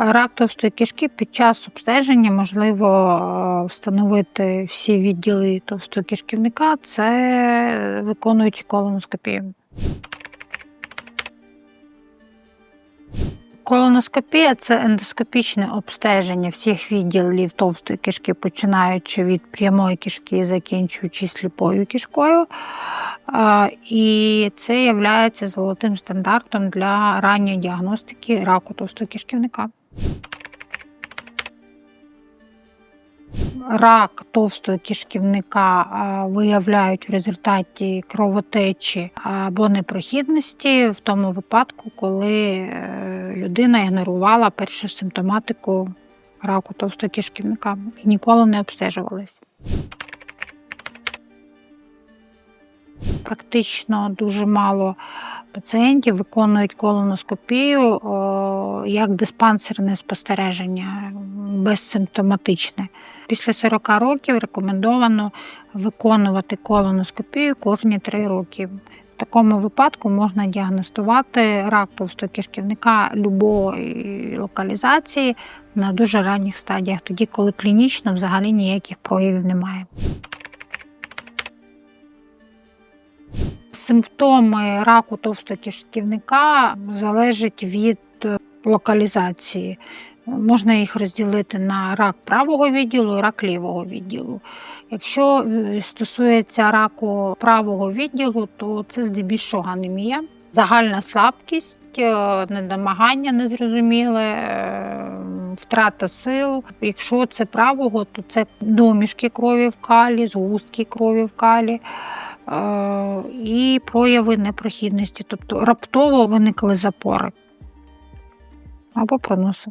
Рак товстої кишки під час обстеження можливо е, встановити всі відділи товстого кишківника, це виконуючи колоноскопію. Колоноскопія це ендоскопічне обстеження всіх відділів товстої кишки, починаючи від прямої кишки закінчуючи сліпою кишкою. І це є золотим стандартом для ранньої діагностики раку товстого кишківника. Рак товстого кишківника виявляють в результаті кровотечі або непрохідності в тому випадку, коли е, людина ігнорувала першу симптоматику раку товстого кишківника і ніколи не обстежувалась. Практично дуже мало пацієнтів виконують колоноскопію як диспансерне спостереження безсимптоматичне. Після 40 років рекомендовано виконувати колоноскопію кожні 3 роки. В такому випадку можна діагностувати рак товстого кишківника любої локалізації на дуже ранніх стадіях, тоді, коли клінічно взагалі ніяких проявів немає. Симптоми раку товстого кишківника залежать від локалізації. Можна їх розділити на рак правого відділу і рак лівого відділу. Якщо е, стосується раку правого відділу, то це здебільшого анемія, загальна слабкість, е, недомагання незрозуміле, е, втрата сил. Якщо це правого, то це домішки крові в калі, згустки крові в калі. І прояви непрохідності, тобто раптово виникли запори або проноси.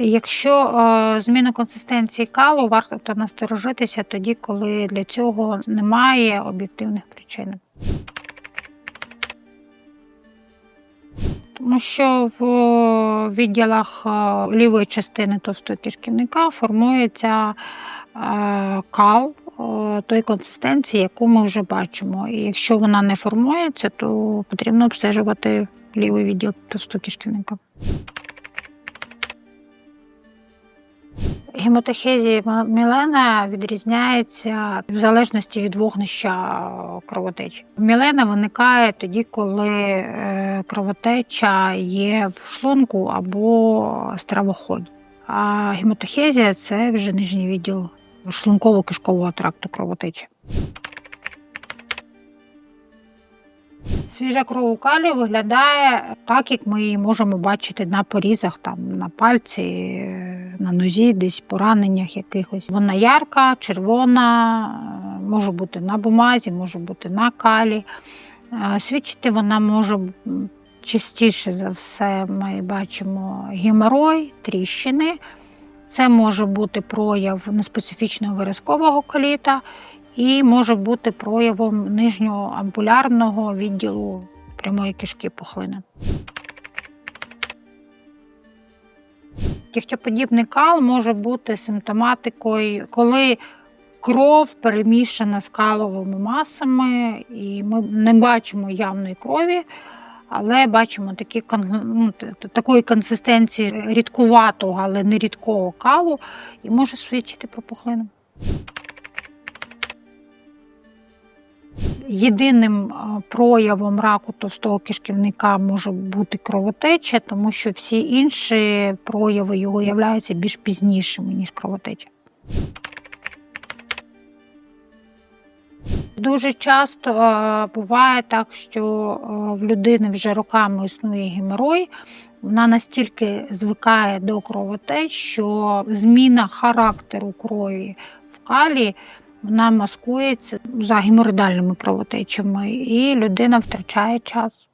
Якщо е, зміна консистенції калу, варто насторожитися тоді, коли для цього немає об'єктивних причин. Тому що в відділах е, лівої частини товстого кишківника формується е, кал той консистенції, яку ми вже бачимо. І якщо вона не формується, то потрібно обстежувати лівий відділ товстого кишківника. Гематохезія мілена відрізняється в залежності від вогнища кровотечі. Мілена виникає тоді, коли е, кровотеча є в шлунку або стравоході. А гематохезія це вже нижній відділ шлунково-кишкового тракту кровотечі. Свіжа кров у калі виглядає так, як ми її можемо бачити на порізах, там, на пальці, на нозі, десь пораненнях якихось. Вона ярка, червона, може бути на бумазі, може бути на калі. Свідчити вона може частіше за все, ми бачимо геморой, тріщини. Це може бути прояв неспецифічного виразкового коліта і може бути проявом нижнього ампулярного відділу прямої кишки пухлини. Кігтєподібний кал може бути симптоматикою, коли кров перемішана з каловими масами, і ми не бачимо явної крові, але бачимо такі, ну, такої консистенції рідкуватого, але не рідкого калу, і може свідчити про пухлину. Єдиним проявом раку товстого кишківника може бути кровотеча, тому що всі інші прояви його являються більш пізнішими, ніж кровотеча. Дуже часто буває так, що в людини вже роками існує геморой, вона настільки звикає до кровотеч, що зміна характеру крові в калі вона маскується за геморидальними кровотечами, і людина втрачає час.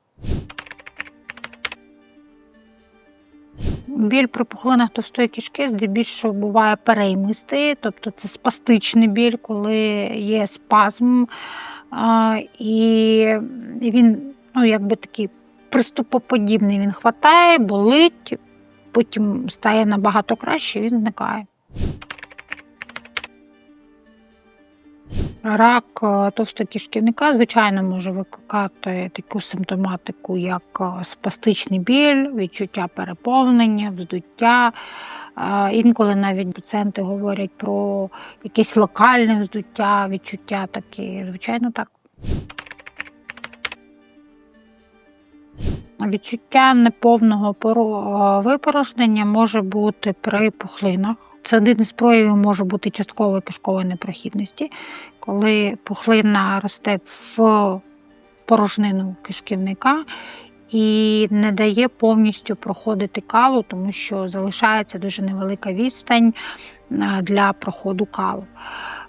Біль при пухлинах товстої кишки здебільшого буває переймистий, тобто це спастичний біль, коли є спазм, і він ну, якби такий приступоподібний, він хватає, болить, потім стає набагато краще, він зникає. Рак е, товстокишківника, звичайно, може викликати таку симптоматику, як е, спастичний біль, відчуття переповнення, вздуття. Е, Інколи навіть пацієнти говорять про якесь локальне вздуття, відчуття такі. Звичайно, так. Відчуття неповного поро- випорожнення може бути при пухлинах. Це один із проявів може бути часткової кишкової непрохідності, коли пухлина росте в порожнину кишківника і не дає повністю проходити калу, тому що залишається дуже невелика відстань е, для проходу калу.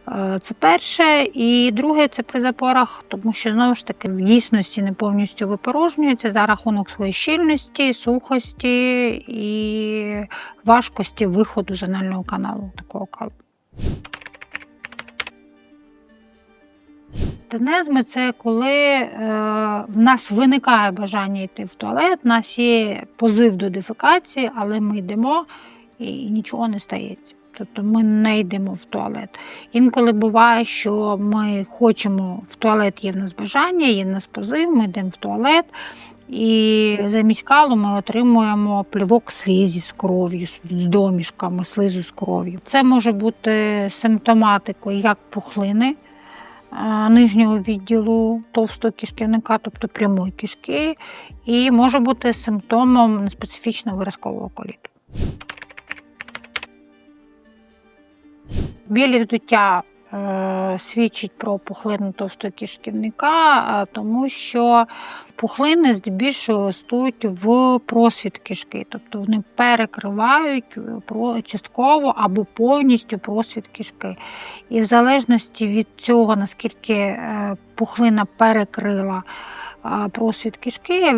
Е, Це перше. І друге це при запорах, тому що знову ж таки в дійсності не повністю випорожнюється за рахунок своєї щільності, сухості і важкості виходу з анального каналу такого калу. Тенезми це коли е, в нас виникає бажання йти в туалет, в нас є позив до дефекації, але ми йдемо і нічого не стається. Тобто ми не йдемо в туалет. Інколи буває, що ми хочемо в туалет, є в нас бажання, є в нас позив, ми йдемо в туалет, і замість калу ми отримуємо плівок слізі з кров'ю, з домішками, слизу з кров'ю. Це може бути симптоматикою як пухлини нижнього відділу товстого кишківника, тобто прямої кишки, і може бути симптомом неспецифічного виразкового коліту. Білі вздуття е, свідчить про пухлину е, тому що пухлини здебільшого ростуть в просвіт кишки, тобто вони перекривають е, частково або повністю просвіт кишки. І в залежності від цього, наскільки е, пухлина перекрила просвіт кишки, є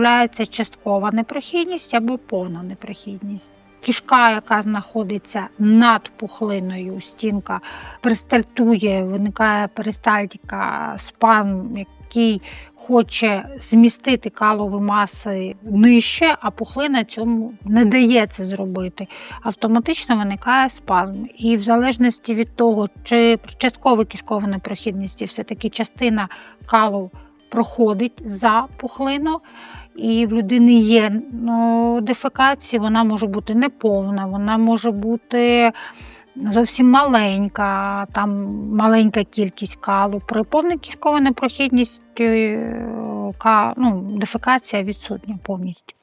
часткова непрохідність або повна непрохідність. Кішка, яка знаходиться над пухлиною, стінка перистальтує, виникає перистальтика, спазм, який хоче змістити калові маси нижче, а пухлина цьому не дає це зробити. Автоматично виникає спазм. І в залежності від того, чи при частковій кишковій непрохідності все-таки частина калу проходить за пухлину, і в людини є ну, дефекація, вона може бути неповна, вона може бути зовсім маленька, там маленька кількість калу. При повній кишковій непрохідності е, ну, дефекація відсутня повністю.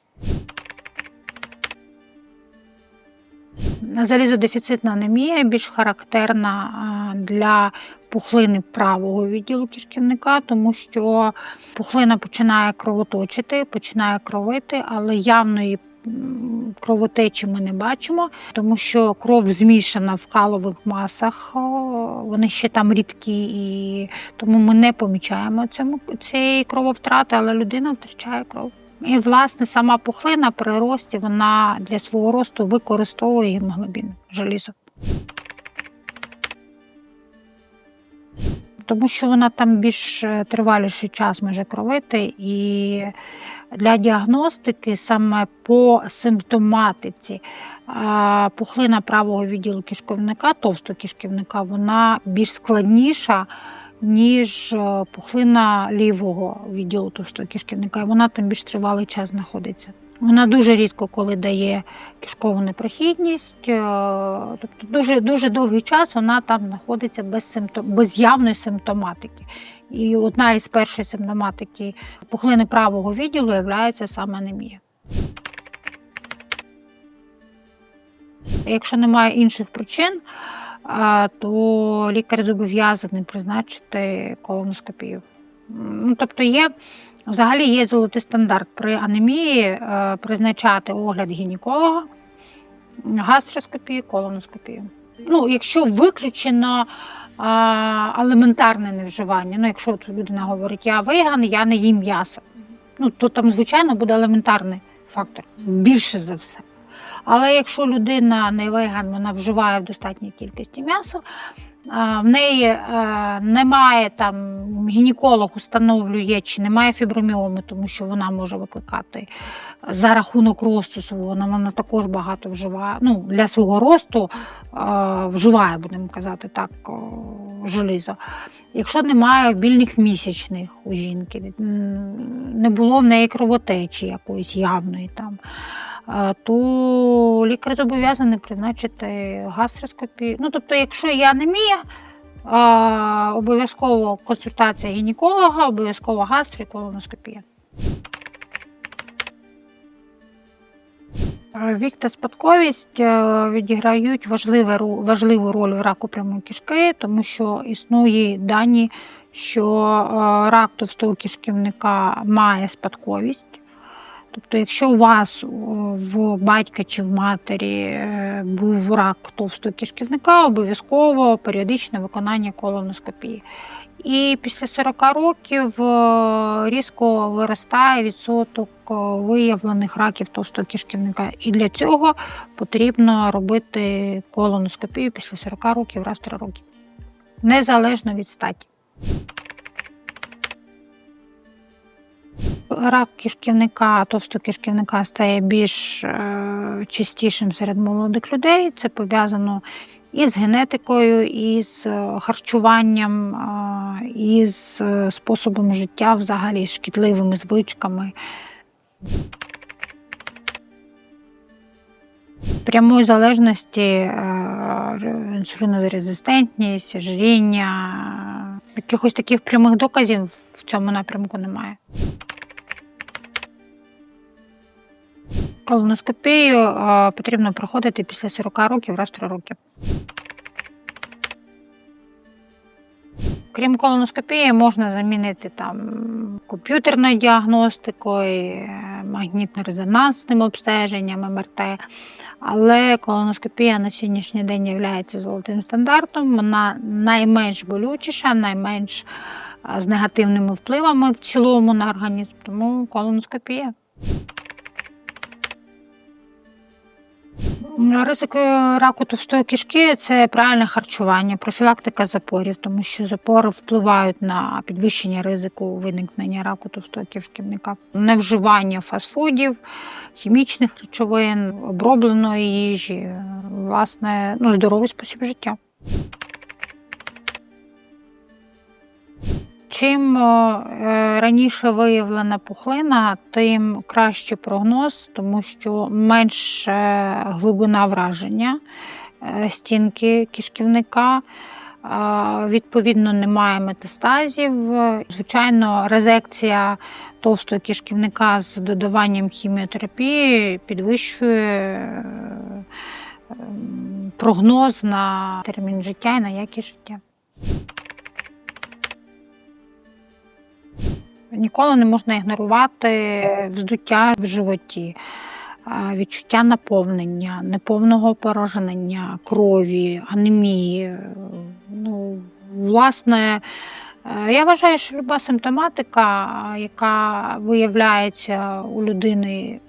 Залізодефіцитна анемія більш характерна для пухлини правого відділу кишківника, тому що пухлина починає кровоточити, починає кровити, але явної кровотечі ми не бачимо, тому що кров змішана в калових масах, вони ще там рідкі, і тому ми не помічаємо цієї крововтрати, але людина втрачає кров. І, власне, сама пухлина при рості вона для свого росту використовує гемоглобін желізо. Тому що вона там більш е, триваліший час може кровити, і для діагностики саме по симптоматиці пухлина правого відділу кишковника, товстого кишківника, вона більш складніша, ніж е, пухлина лівого відділу товстого кишківника, вона там більш тривалий час знаходиться. Вона дуже рідко коли дає кишкову непрохідність, е, тобто дуже, дуже довгий час вона там знаходиться без, симптом, без явної симптоматики. І одна із перших симптоматики пухлини правого відділу є саме анемія. Якщо немає інших причин, то лікар зобов'язаний призначити колоноскопію. Ну, тобто є, взагалі є золотий стандарт при анемії е, призначати огляд гінеколога, гастроскопію, колоноскопію. Ну, якщо виключено а, елементарне невживання, ну, якщо людина говорить, я веган, я не їм м'ясо, ну, то там, звичайно, буде елементарний фактор, більше за все. Але якщо людина не веган, вона вживає в достатній кількості м'яса, в неї е, немає там гінеколог установлює, чи немає фіброміоми, тому що вона може викликати за рахунок росту свого, вона, вона також багато вживає. Ну, для свого росту е, вживає, будемо казати так, желізо. Якщо немає обільних місячних у жінки, не було в неї кровотечі якоїсь явної там, е, то лікар зобов'язаний призначити гастроскопію. Ну, тобто, якщо є анемія, а, обов'язково консультація гінеколога, обов'язково гастро і колоноскопія. Вік та спадковість е, відіграють важливу роль в раку прямої кишки, тому що існує дані, що е, рак товстого кишківника має спадковість. Тобто, якщо у вас в батька чи в матері е, був рак товстого кишківника, обов'язково періодичне виконання колоноскопії. І після 40 років е, різко виростає відсоток е, виявлених раків товстого кишківника. І для цього потрібно робити колоноскопію після 40 років раз 3 роки. Незалежно від статі. Рак кишківника, товстого кишківника стає більш е, частішим серед молодих людей. Це пов'язано і з генетикою, і з е, харчуванням, е, і з способом життя, взагалі, з шкідливими звичками. Прямої залежності інсулінорезистентність, ожиріння, е, якихось таких прямих доказів в цьому напрямку немає. Колоноскопію потрібно проходити після 40 років раз в 3 роки. Крім колоноскопії, можна замінити там комп'ютерною діагностикою, магнітно-резонансним обстеженням МРТ. Але колоноскопія на сьогоднішній день є золотим стандартом. Вона найменш болючіша, найменш з негативними впливами в цілому на організм. Тому колоноскопія. Ризик е, раку товстої кишки це правильне харчування, профілактика запорів, тому що запори впливають на підвищення ризику виникнення раку товстого кишківника, невживання фастфудів, хімічних речовин, обробленої їжі, власне, ну, здоровий спосіб життя. Чим е, раніше виявлена пухлина, тим кращий прогноз, тому що менше глибина враження е, стінки кишківника. е, Відповідно, немає метастазів. Звичайно, резекція товстого кишківника з додаванням хіміотерапії підвищує е, прогноз на термін життя і на якість життя. Ніколи не можна ігнорувати вздуття в животі, відчуття наповнення, неповного порожнення, крові, анемії. Ну, власне, е, я вважаю, що люба симптоматика, яка виявляється у людини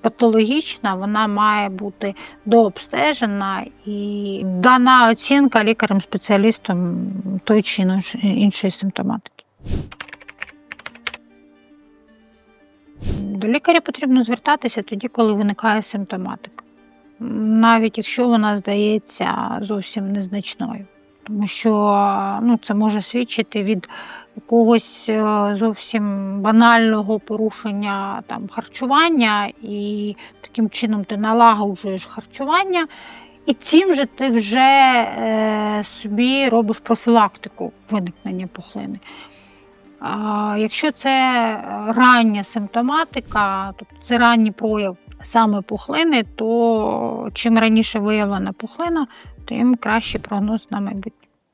патологічна, вона має бути дообстежена і дана оцінка лікарем-спеціалістом той чи іншої симптоматики. До лікаря потрібно звертатися тоді, коли виникає симптоматика, навіть якщо вона здається зовсім незначною. Тому що ну, це може свідчити від якогось е, зовсім банального порушення там, харчування, і таким чином ти налагоджуєш харчування, і цим же ти вже е, собі робиш профілактику виникнення пухлини. Якщо це рання симптоматика, тобто це ранній прояв саме пухлини, то чим раніше виявлена пухлина, тим кращий прогноз на майбутнє.